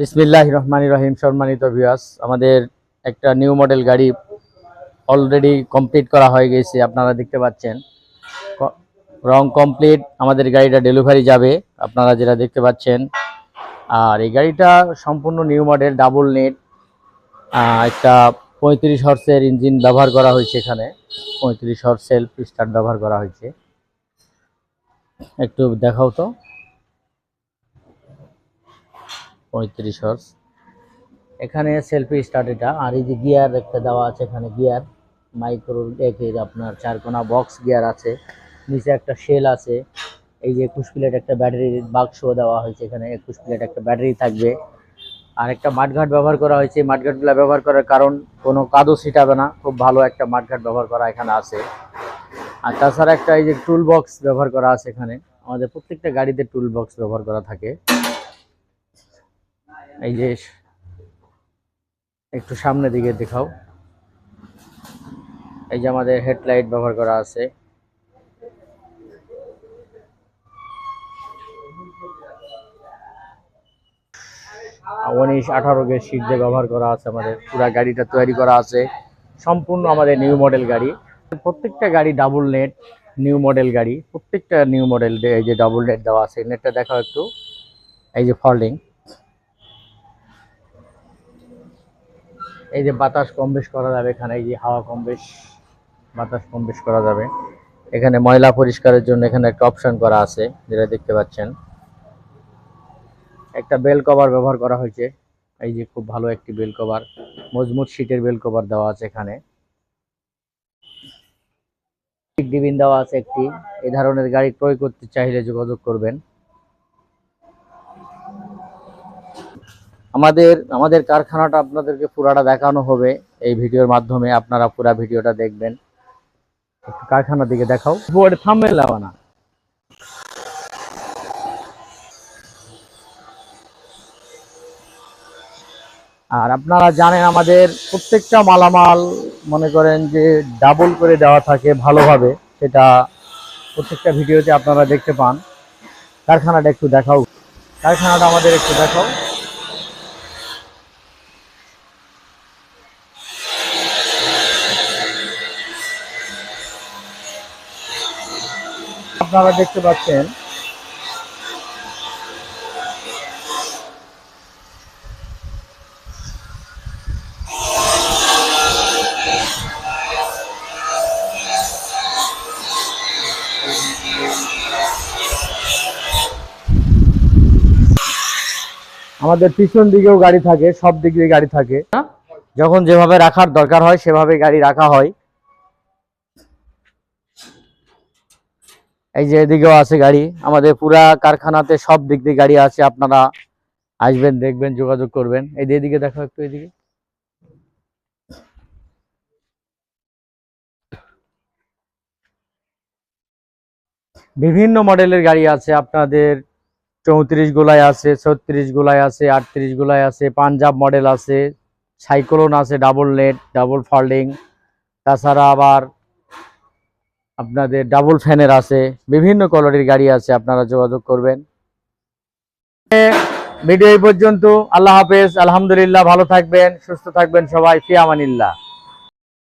বিসমিল্লাহ রহমান রহিম, সম্মানিত ভিউয়ার্স আমাদের একটা নিউ মডেল গাড়ি অলরেডি কমপ্লিট করা হয়ে গেছে, আপনারা দেখতে পাচ্ছেন। রং কমপ্লিট আমাদের গাড়িটা ডেলিভারি যাবে, আপনারা যেটা দেখতে পাচ্ছেন। আর এই গাড়িটা সম্পূর্ণ নিউ মডেল ডাবল নেট একটা পঁয়ত্রিশ হর্সের ইঞ্জিন ব্যবহার করা হয়েছে এখানে। পঁয়ত্রিশ হর্স সেলফ স্টার্ট ব্যবহার করা হয়েছে। একটু দেখাও তো। পঁয়ত্রিশ হর্স এখানে সেলফি স্টার্ট এটা। আর এই যে গিয়ার একটা দেওয়া আছে এখানে গিয়ার মাইক্রো একের আপনার চারকোনা বক্স গিয়ার আছে। নিচে একটা শেল আছে। এই যে একুশ প্লেট একটা ব্যাটারির বাক্স দেওয়া হয়েছে এখানে। একুশ প্লেট একটা ব্যাটারি থাকবে। আর একটা মাঠঘাট ব্যবহার করা হয়েছে। মাঠঘাটগুলো ব্যবহার করার কারণ কোনো কাদও ছিটাবে না। খুব ভালো একটা মাঠঘাট ব্যবহার করা এখানে আছে। আর তাছাড়া একটা এই যে টুল বক্স ব্যবহার করা আছে এখানে। আমাদের প্রত্যেকটা গাড়িতে টুল বক্স ব্যবহার করা থাকে। এই যে একটু সামনে দিকে দেখাও। এই যে আমাদের হেডলাইট ব্যবহার করা আছে। উনিশ, আঠারো গে সিট দিয়ে ব্যবহার করা আছে আমাদের। পুরো গাড়িটা তৈরি করা আছে। সম্পূর্ণ আমাদের নিউ মডেল গাড়ি। প্রত্যেকটা গাড়ি ডাবল নেট নিউ মডেল গাড়ি। প্রত্যেকটা নিউ মডেল এই যে ডাবল নেট দেওয়া আছে। নেটটা দেখাও একটু। এই যে ফল্ডিং এই যে বাতাস কম বেশ করা যাবে এখানে, এই যে হাওয়া কম বেশ বাতাস কম বেশ করা যাবে। এখানে ময়লা পরিষ্কারের জন্য এখানে একটা অপশন করা আছে, যেটা দেখতে পাচ্ছেন। একটা বেল কভার ব্যবহার করা হয়েছে। এই যে খুব ভালো একটি বেল কভার মজবুত শীটের বেল কভার দেওয়া আছে এখানে। ডিবিন দেওয়া আছে একটি। এই ধরনের গাড়ি ক্রয় করতে চাইলে যোগাযোগ করবেন। আমাদের আমাদের কারখানাটা আপনাদেরকে পুরাটা দেখানো হবে। এই ভিডিওর মাধ্যমে আপনারা পুরা ভিডিওটা দেখবেন। কারখানার দিকে দেখাও। বোর্ড থামবে না। আর আপনারা জানেন আমাদের প্রত্যেকটা মালামাল, মনে করেন যে ডাবল করে দেওয়া থাকে ভালোভাবে, সেটা প্রত্যেকটা ভিডিওতে আপনারা দেখতে পান। কারখানাটা একটু দেখাও। কারখানাটা আমাদের একটু দেখাও। আপনারা দেখতে পাচ্ছেন। আমাদের পিছন দিকেও গাড়ি থাকে, সব দিক দিয়ে গাড়ি থাকে। যখন যেভাবে রাখার দরকার হয় সেভাবে গাড়ি রাখা হয়। এই যে এদিকেও আছে গাড়ি। আমাদের পুরা কারখানাতে সব দিক দিয়ে গাড়ি আছে, আপনারা আসবেন, দেখবেন, যোগাযোগ করবেন। এই যে এদিকে দেখো একটু এদিকে। বিভিন্ন মডেলের গাড়ি আছে, আপনাদের চৌত্রিশ গোলায় আছে, ছত্রিশ গোলায় আছে, আটত্রিশ গোলায় আছে, পাঞ্জাব মডেল আছে, সাইক্লোন আছে, ডাবল নেট ডাবল ফল্ডিং, তাছাড়া আবার আপনাদের ডাবল ফ্যানের আছে, বিভিন্ন কোয়ালিটির গাড়ি আছে, আপনারা যোগাযোগ করবেন। ভিডিও এই পর্যন্ত। আল্লাহ হাফেজ, আলহামদুলিল্লাহ, ভালো থাকবেন, সুস্থ থাকবেন সবাই ফিয়ামানিল্লাহ